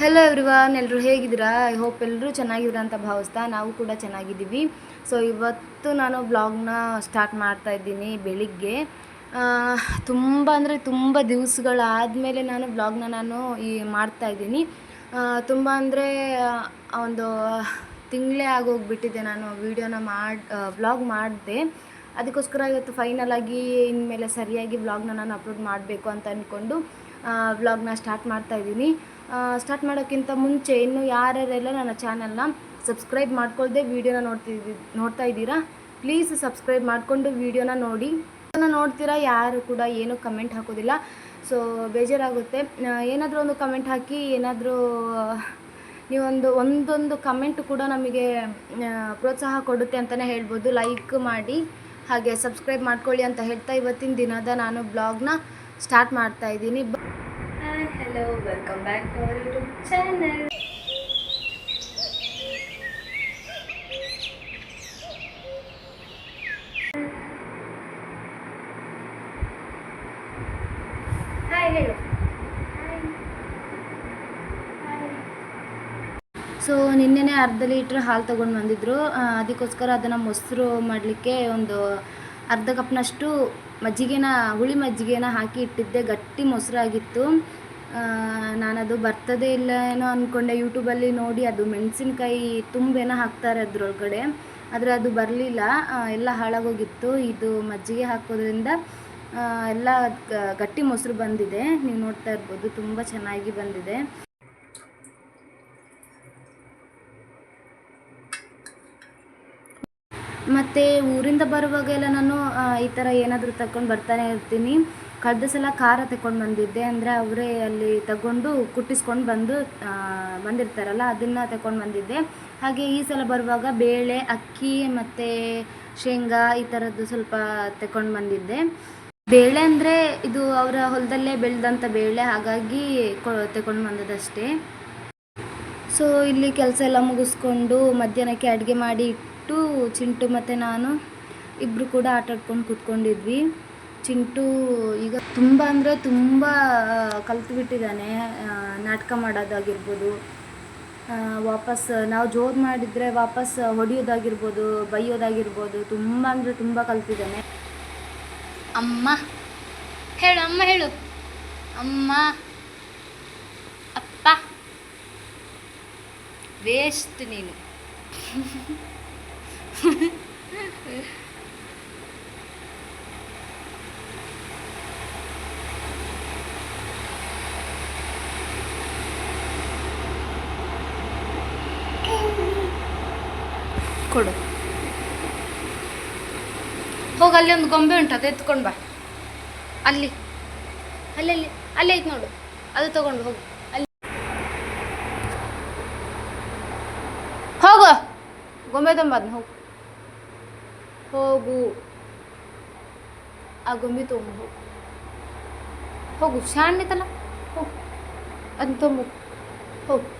Hello everyone ಎಲ್ಲರೂ ಹೇಗಿದ್ದೀರಾ? I hope ಎಲ್ಲರೂ ಚೆನ್ನಾಗಿದ್ದೀರಾ ಅಂತ ಭಾವಿಸ್ತಾ ನಾವು ಕೂಡ ಚೆನ್ನಾಗಿದ್ದೀವಿ. ಸೊ ಇವತ್ತು ನಾನು ಬ್ಲಾಗ್ನ ಸ್ಟಾರ್ಟ್ ಮಾಡ್ತಾ ಇದ್ದೀನಿ ಬೆಳಿಗ್ಗೆ. ತುಂಬ ಅಂದರೆ ತುಂಬ ದಿವಸಗಳಾದಮೇಲೆ ನಾನು ಬ್ಲಾಗ್ನ ನಾನು ಈ ಮಾಡ್ತಾ ಇದ್ದೀನಿ. ತುಂಬ ಅಂದರೆ ಒಂದು ತಿಂಗಳೇ ಆಗೋಗ್ಬಿಟ್ಟಿದ್ದೆ ನಾನು ವೀಡಿಯೋನ ಮಾಡಿ ಬ್ಲಾಗ್ ಮಾಡಿದೆ. ಅದಕ್ಕೋಸ್ಕರ ಇವತ್ತು ಫೈನಲ್ ಆಗಿ ಇನ್ಮೇಲೆ ಸರಿಯಾಗಿ ಬ್ಲಾಗ್ನ ನಾನು ಅಪ್ಲೋಡ್ ಮಾಡಬೇಕು ಅಂತ ಅಂದ್ಕೊಂಡು ವ್ಲಾಗ್ನ ಸ್ಟಾರ್ಟ್ ಮಾಡ್ತಾ ಇದ್ದೀನಿ. ಸ್ಟಾರ್ಟ್ ಮಾಡೋಕ್ಕಿಂತ ಮುಂಚೆ ಇನ್ನು ಯಾರ್ಯಾರೆಲ್ಲ ನನ್ನ ಚಾನಲ್ನ ಸಬ್ಸ್ಕ್ರೈಬ್ ಮಾಡ್ಕೊಳ್ಳದೆ ವೀಡಿಯೋನ ನೋಡ್ತಿದ್ದಿ, ನೋಡ್ತಾ ಇದ್ದೀರಾ? ಪ್ಲೀಸ್ ಸಬ್ಸ್ಕ್ರೈಬ್ ಮಾಡಿಕೊಂಡು ವೀಡಿಯೋನ ನೋಡಿ. ನೋಡ್ತೀರಾ? ಯಾರು ಕೂಡ ಏನು ಕಮೆಂಟ್ ಹಾಕೋದಿಲ್ಲ. ಸೊ ಬೇಜಾರಾಗುತ್ತೆ. ಏನಾದರೂ ಒಂದು ಕಮೆಂಟ್ ಹಾಕಿ, ಏನಾದರೂ ನೀವೊಂದು ಒಂದೊಂದು ಕಮೆಂಟ್ ಕೂಡ ನಮಗೆ ಪ್ರೋತ್ಸಾಹ ಕೊಡುತ್ತೆ ಅಂತಲೇ ಹೇಳ್ಬೋದು. ಲೈಕ್ ಮಾಡಿ, ಹಾಗೆ ಸಬ್ಸ್ಕ್ರೈಬ್ ಮಾಡ್ಕೊಳ್ಳಿ ಅಂತ ಹೇಳ್ತಾ ಇವತ್ತಿನ ದಿನದ ನಾನು ಬ್ಲಾಗ್ನ ಸ್ಟಾರ್ಟ್ ಮಾಡ್ತಾ ಇದ್ದೀನಿ. Hello welcome back to our YouTube channel hi ಹೇಳು ಸೊ ನಿನ್ನೆನೇ ಅರ್ಧ ಲೀಟ್ರ್ ಹಾಲು ತೊಗೊಂಡು ಬಂದಿದ್ರು. ಅದಕ್ಕೋಸ್ಕರ ಅದನ್ನು ಮೊಸರು ಮಾಡಲಿಕ್ಕೆ ಒಂದು ಅರ್ಧ ಕಪ್ನಷ್ಟು ಮಜ್ಜಿಗೆನ, ಹುಳಿ ಮಜ್ಜಿಗೆನ ಹಾಕಿ ಇಟ್ಟಿದ್ದೆ. ಗಟ್ಟಿ ಮೊಸರಾಗಿತ್ತು. ನಾನದು ಬರ್ತದೇ ಇಲ್ಲ ಏನೋ ಅಂದ್ಕೊಂಡೆ ಯೂಟ್ಯೂಬಲ್ಲಿ ನೋಡಿ ಅದು ಮೆಣಸಿನ್ಕಾಯಿ ತುಂಬೇನೋ ಹಾಕ್ತಾರೆ ಅದರೊಳಗಡೆ, ಆದರೆ ಅದು ಬರಲಿಲ್ಲ. ಎಲ್ಲ ಹಾಳಾಗೋಗಿತ್ತು. ಇದು ಮಜ್ಜಿಗೆ ಹಾಕೋದ್ರಿಂದ ಎಲ್ಲ ಗಟ್ಟಿ ಮೊಸರು ಬಂದಿದೆ. ನೀವು ನೋಡ್ತಾ ಇರ್ಬೋದು, ತುಂಬ ಚೆನ್ನಾಗಿ ಬಂದಿದೆ. ಮತ್ತು ಊರಿಂದ ಬರುವಾಗೆಲ್ಲ ನಾನು ಈ ಥರ ಏನಾದರೂ ತಗೊಂಡು ಬರ್ತಾನೆ ಇರ್ತೀನಿ. ಕಳೆದ ಸಲ ಖಾರ ತಗೊಂಡು ಬಂದಿದ್ದೆ ಅಂದರೆ ಅವರೇ ಅಲ್ಲಿ ತಗೊಂಡು ಕುಟ್ಟಿಸ್ಕೊಂಡು ಬಂದು ಬಂದಿರ್ತಾರಲ್ಲ, ಅದನ್ನು ತಗೊಂಡು ಬಂದಿದ್ದೆ. ಹಾಗೆ ಈ ಸಲ ಬರುವಾಗ ಬೇಳೆ, ಅಕ್ಕಿ ಮತ್ತು ಶೇಂಗಾ ಈ ಥರದ್ದು ಸ್ವಲ್ಪ ತಗೊಂಡು ಬಂದಿದ್ದೆ. ಬೇಳೆ ಅಂದರೆ ಇದು ಅವರ ಹೊಲದಲ್ಲೇ ಬೆಳೆದಂಥ ಬೇಳೆ, ಹಾಗಾಗಿ ತಗೊಂಡು ಬಂದದಷ್ಟೇ. ಸೊ ಇಲ್ಲಿ ಕೆಲಸ ಎಲ್ಲ ಮುಗಿಸ್ಕೊಂಡು ಮಧ್ಯಾಹ್ನಕ್ಕೆ ಅಡುಗೆ ಮಾಡಿ ಇಟ್ಟು ಚಿಂಟು ಮತ್ತು ನಾನು ಇಬ್ಬರು ಕೂಡ ಆಟಾಡ್ಕೊಂಡು ಕೂತ್ಕೊಂಡಿದ್ವಿ. ಚಿಂಟು ಈಗ ತುಂಬ ಅಂದರೆ ತುಂಬ ಕಲ್ತ್ಬಿಟ್ಟಿದ್ದಾನೆ ನಾಟಕ ಮಾಡೋದಾಗಿರ್ಬೋದು. ವಾಪಸ್, ನಾವು ಜೋರು ಮಾಡಿದರೆ ವಾಪಸ್ ಹೊಡೆಯೋದಾಗಿರ್ಬೋದು, ಬೈಯೋದಾಗಿರ್ಬೋದು, ತುಂಬ ಅಂದರೆ ತುಂಬ ಕಲ್ತಿದ್ದಾನೆ ಅಮ್ಮ, ಹೇಳು ಅಮ್ಮ ಹೇಳು. ಅಮ್ಮ, ಅಪ್ಪ, ವೇಸ್ಟ್ ನೀನು. ಕೊಡು ಹೋಗಿ ಅಲ್ಲಿ ಒಂದು ಗೊಂಬೆ ಉಂಟು, ಅದು ಎತ್ಕೊಂಡು ಬಾ. ಅಲ್ಲಿ. ಅಲ್ಲಲ್ಲಿ ಅಲ್ಲೇ ಐತೆ ನೋಡು. ಅದು ತಗೊಂಡು ಹೋಗು. ಅಲ್ಲಿ. ಹೋಗು. ಗೊಂಬೆ ತೊಂಬದ್ನ ಹೋಗು. ಹೋಗು. ಆ ಗೊಂಬೆ ತೊಗೊಂಡು ಹೋಗು. ಹೋಗು ಶಾಣ್ಣಿತಲ್ಲ ಹೋಗು. ಅದನ್ನ ತೊಂಬ ಹೋಗು.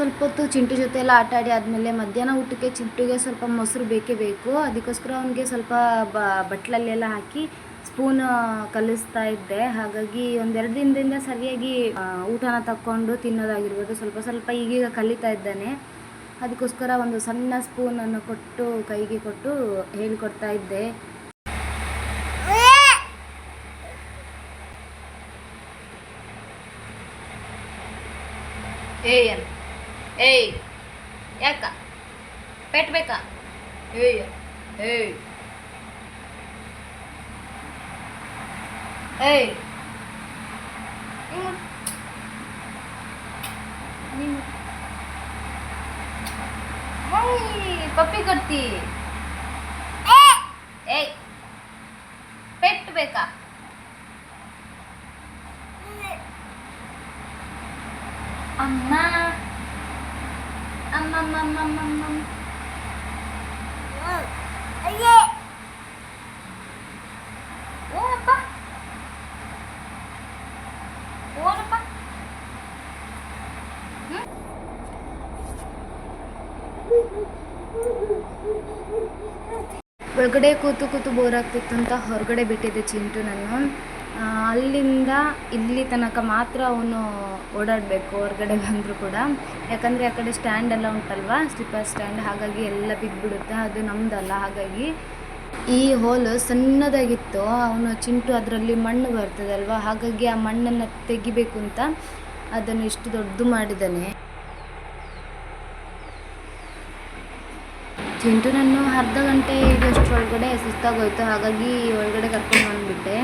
ಸ್ವಲ್ಪ ಹೊತ್ತು ಚಿಂಟು ಜೊತೆ ಎಲ್ಲ ಆಟ ಆಡಿ ಆದಮೇಲೆ ಮಧ್ಯಾಹ್ನ ಊಟಕ್ಕೆ ಚಿಂಟುಗೆ ಸ್ವಲ್ಪ ಮೊಸರು ಬೇಕೇ ಬೇಕು. ಅದಕ್ಕೋಸ್ಕರ ಅವನಿಗೆ ಸ್ವಲ್ಪ ಬಟ್ಲಲ್ಲೆಲ್ಲ ಹಾಕಿ ಸ್ಪೂನ್ ಕಲಿಸ್ತಾ ಇದ್ದೆ. ಹಾಗಾಗಿ ಒಂದೆರಡು ದಿನದಿಂದ ಸರಿಯಾಗಿ ಊಟನ ತಕ್ಕೊಂಡು ತಿನ್ನೋದಾಗಿರ್ಬೋದು. ಸ್ವಲ್ಪ ಸ್ವಲ್ಪ ಈಗೀಗ ಕಲಿತಾ ಇದ್ದಾನೆ. ಅದಕ್ಕೋಸ್ಕರ ಒಂದು ಸಣ್ಣ ಸ್ಪೂನನ್ನು ಕೊಟ್ಟು ಕೈಗೆ ಕೊಟ್ಟು ಹೇಳಿಕೊಡ್ತಾ ಇದ್ದೆ. ಏಯ್ ಏಯ್ ಯಾಕ ಪೆಟ್ಬೇಕಾ ಏಯ್ ಏಯ್ ಏಯ್ ಪಪ್ಪಿ ಕೊಡ್ತಿ ಏಯ್ ಪೆಟ್ ಬೇಕಾ ಅಮ್ಮ ಓನಪ್ಪ ಓನಪ್ಪ ಒಳಗಡೆ ಕೂತು ಕೂತು ಬೋರ್ ಆಗ್ತಿತ್ತು ಅಂತ ಹೊರಗಡೆ ಬಿಟ್ಟಿದ್ದೆ ಚಿಂಟು ನಾನು ಅಲ್ಲಿಂದ ಇಲ್ಲಿ ತನಕ ಮಾತ್ರ ಅವನು ಓಡಾಡಬೇಕು ಹೊರಗಡೆ ಬಂದರೂ ಕೂಡ. ಯಾಕಂದರೆ ಆ ಕಡೆ ಸ್ಟ್ಯಾಂಡ್ ಎಲ್ಲ ಉಂಟಲ್ವಾ ಸ್ಲಿಪ್ಪರ್ ಸ್ಟ್ಯಾಂಡ್ ಹಾಗಾಗಿ ಎಲ್ಲ ಬಿದ್ದುಬಿಡುತ್ತೆ, ಅದು ನಮ್ಮದಲ್ಲ ಹಾಗಾಗಿ ಈ ಹೋಲು ಸಣ್ಣದಾಗಿತ್ತು, ಅವನು ಚಿಂಟು ಅದರಲ್ಲಿ ಮಣ್ಣು ಬರ್ತದಲ್ವಾ, ಹಾಗಾಗಿ ಆ ಮಣ್ಣನ್ನು ತೆಗಿಬೇಕು ಅಂತ ಅದನ್ನು ಇಷ್ಟು ದೊಡ್ಡದು ಮಾಡಿದ್ದಾನೆ. ಚಿಂಟು ನಾನು ಅರ್ಧ ಗಂಟೆ ಒಳಗಡೆ ಸುಸ್ತಾಗೋಯ್ತು, ಹಾಗಾಗಿ ಒಳಗಡೆ ಕರ್ಕೊಂಡು ಬಂದುಬಿಟ್ಟೆ.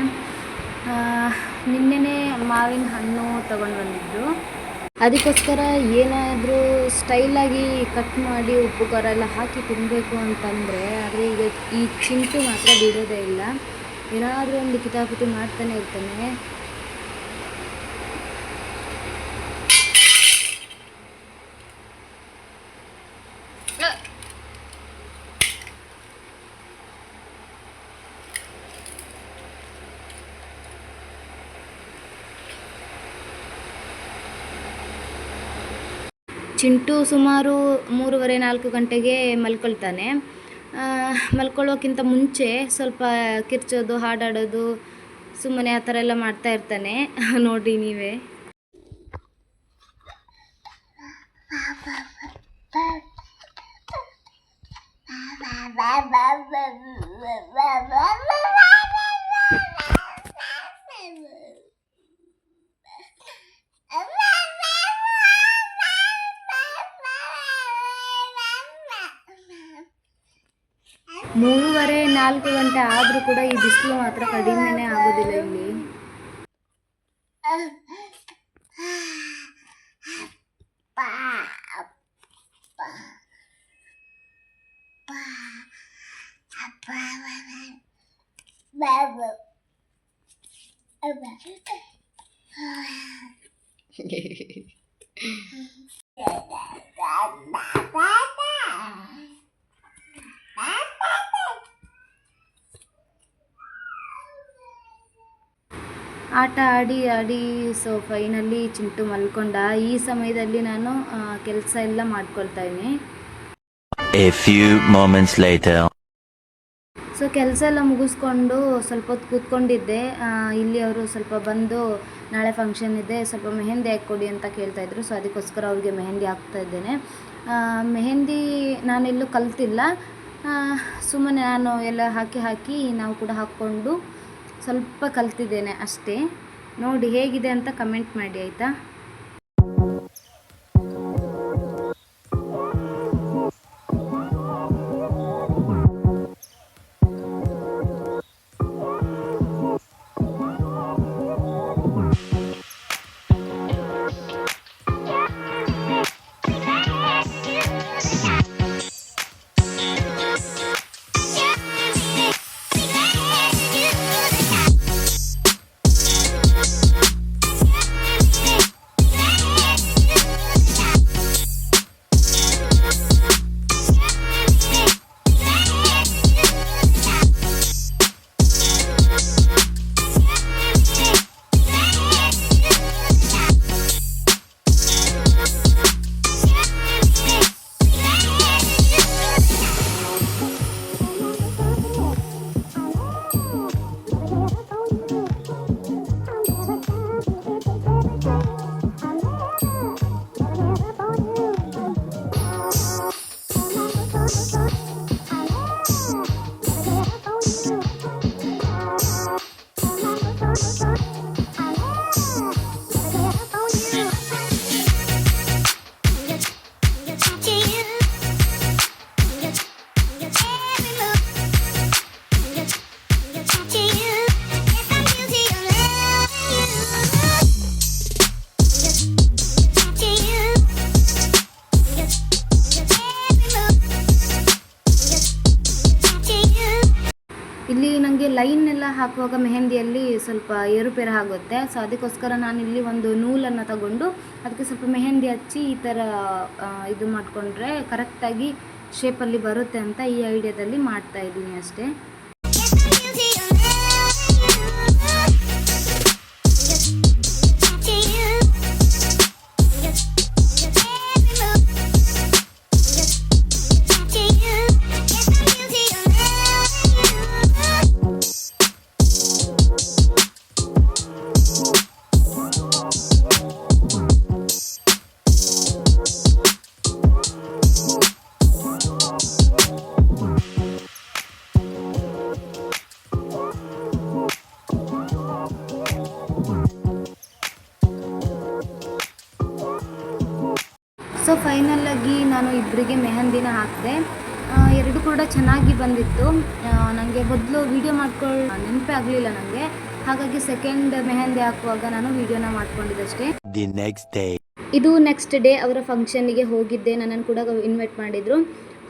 ನಿನ್ನೆನೇ ಮಾವಿನ ಹಣ್ಣು ತಗೊಂಡು ಬಂದಿದ್ದು. ಅದಕ್ಕೋಸ್ಕರ ಏನಾದರೂ ಸ್ಟೈಲಾಗಿ ಕಟ್ ಮಾಡಿ ಉಪ್ಪು, ಖಾರ ಎಲ್ಲ ಹಾಕಿ ತಿನ್ನಬೇಕು ಅಂತಂದರೆ ಆದರೆ ಈಗ ಈ ಚಿಂಟು ಮಾತ್ರ ಬಿಡೋದೇ ಇಲ್ಲ. ಏನಾದರೂ ಒಂದು ಕಿತಾಪತಿ ಮಾಡ್ತಾನೆ ಇರ್ತಾನೆ. ಚಿಂಟು ಸುಮಾರು ಮೂರುವರೆ ನಾಲ್ಕು ಗಂಟೆಗೆ ಮಲ್ಕೊಳ್ತಾನೆ. ಮಲ್ಕೊಳ್ಳೋಕ್ಕಿಂತ ಮುಂಚೆ ಸ್ವಲ್ಪ ಕಿರ್ಚೋದು, ಹಾಡಾಡೋದು, ಸುಮ್ಮನೆ ಆ ಥರ ಎಲ್ಲ ಮಾಡ್ತಾ ಇರ್ತಾನೆ. ನೋಡಿ ನೀವೇ. ಮೂರುವರೆ ನಾಲ್ಕು ಗಂಟೆ ಆದರೂ ಕೂಡ ಈ ಬಿಸಿಲು ಮಾತ್ರ ಕಡಿಮೆನೇ ಆಗೋದಿಲ್ಲ ಇಲ್ಲಿ. ಆಟ ಆಡಿ ಆಡಿ ಸೊ ಫೈನಲ್ಲಿ ಚಿಂಟು ಮಲ್ಕೊಂಡ. ಈ ಸಮಯದಲ್ಲಿ ನಾನು ಕೆಲಸ ಎಲ್ಲ ಮಾಡ್ಕೊಳ್ತಾ ಇದ್ದೀನಿ. ಸೊ ಕೆಲಸ ಎಲ್ಲ ಮುಗಿಸ್ಕೊಂಡು ಸ್ವಲ್ಪ ಹೊತ್ತು ಕೂತ್ಕೊಂಡಿದ್ದೆ. ಇಲ್ಲಿ ಅವರು ಸ್ವಲ್ಪ ಬಂದು ನಾಳೆ ಫಂಕ್ಷನ್ ಇದೆ ಸ್ವಲ್ಪ ಮೆಹಂದಿ ಹಾಕ್ಕೊಡಿ ಅಂತ ಕೇಳ್ತಾ ಇದ್ರು. ಸೊ ಅದಕ್ಕೋಸ್ಕರ ಅವ್ರಿಗೆ ಮೆಹಂದಿ ಹಾಕ್ತಾ ಇದ್ದೇನೆ. ಮೆಹಂದಿ ನಾನೆಲ್ಲೂ ಕಲ್ತಿಲ್ಲ. ಸುಮ್ಮನೆ ನಾನು ಎಲ್ಲ ಹಾಕಿ ಹಾಕಿ ನಾವು ಕೂಡ ಹಾಕ್ಕೊಂಡು ಸ್ವಲ್ಪ ಕಲ್ತಿದ್ದೇನೆ ಅಷ್ಟೇ. ನೋಡಿ ಹೇಗಿದೆ ಅಂತ ಕಮೆಂಟ್ ಮಾಡಿ ಆಯಿತಾ? ಲೈನ್ ಎಲ್ಲ ಹಾಕುವಾಗ ಮೆಹೆಂದಿಯಲ್ಲಿ ಸ್ವಲ್ಪ ಏರುಪೇರು ಆಗುತ್ತೆ. ಸೊ ಅದಕ್ಕೋಸ್ಕರ ಇಲ್ಲಿ ಒಂದು ನೂಲನ್ನು ತಗೊಂಡು ಅದಕ್ಕೆ ಸ್ವಲ್ಪ ಮೆಹೆಂದಿ ಹಚ್ಚಿ ಈ ಥರ ಇದು ಮಾಡಿಕೊಂಡ್ರೆ ಕರೆಕ್ಟಾಗಿ ಶೇಪಲ್ಲಿ ಬರುತ್ತೆ ಅಂತ ಈ ಐಡಿಯಾದಲ್ಲಿ ಮಾಡ್ತಾ ಇದ್ದೀನಿ ಅಷ್ಟೇ. ಸೊ ಫೈನಲ್ಲಾಗಿ ನಾನು ಇಬ್ಬರಿಗೆ ಮೆಹಂದಿನ ಹಾಕಿದೆ. ಎರಡು ಕೂಡ ಚೆನ್ನಾಗಿ ಬಂದಿತ್ತು. ನನಗೆ ಮೊದಲು ವೀಡಿಯೋ ಮಾಡ್ಕೊಳ್ಳೋ ನೆನಪೇ ಆಗಲಿಲ್ಲ ನನಗೆ ಹಾಗಾಗಿ ಸೆಕೆಂಡ್ ಮೆಹಂದಿ ಹಾಕುವಾಗ ನಾನು ವೀಡಿಯೋನ ಮಾಡ್ಕೊಂಡಿದ್ದಷ್ಟೇ. ದಿ ನೆಕ್ಸ್ಟ್ ಡೇ ಇದು ನೆಕ್ಸ್ಟ್ ಡೇ ಅವರ ಫಂಕ್ಷನ್ನಿಗೆ ಹೋಗಿದ್ದೆ. ನನ್ನನ್ನು ಕೂಡ ಇನ್ವೈಟ್ ಮಾಡಿದರು.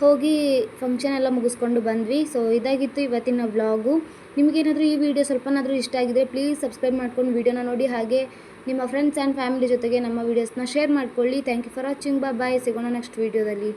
ಹೋಗಿ ಫಂಕ್ಷನ್ ಎಲ್ಲ ಮುಗಿಸ್ಕೊಂಡು ಬಂದ್ವಿ. ಸೊ ಇದಾಗಿತ್ತು ಇವತ್ತಿನ ವ್ಲಾಗು ನಿಮಗೇನಾದರೂ ಈ ವಿಡಿಯೋ ಸ್ವಲ್ಪನಾದರೂ ಇಷ್ಟ ಆಗಿದ್ರೆ ಪ್ಲೀಸ್ ಸಬ್ಸ್ಕ್ರೈಬ್ ಮಾಡ್ಕೊಂಡು ವೀಡಿಯೋನ ನೋಡಿ. ಹಾಗೆ ನಿಮ್ಮ ಫ್ರೆಂಡ್ಸ್ ಆ್ಯಂಡ್ ಫ್ಯಾಮಿಲಿ ಜೊತೆಗೆ ನಮ್ಮ ವೀಡಿಯೋಸ್ನ ಶೇರ್ ಮಾಡ್ಕೊಳ್ಳಿ. ಥ್ಯಾಂಕ್ ಯು ಫಾರ್ ವಾಚಿಂಗ್ ಬಾ ಬಾಯ್ ಸಿಗೋಣ ನೆಕ್ಸ್ಟ್ ವೀಡಿಯೋದಲ್ಲಿ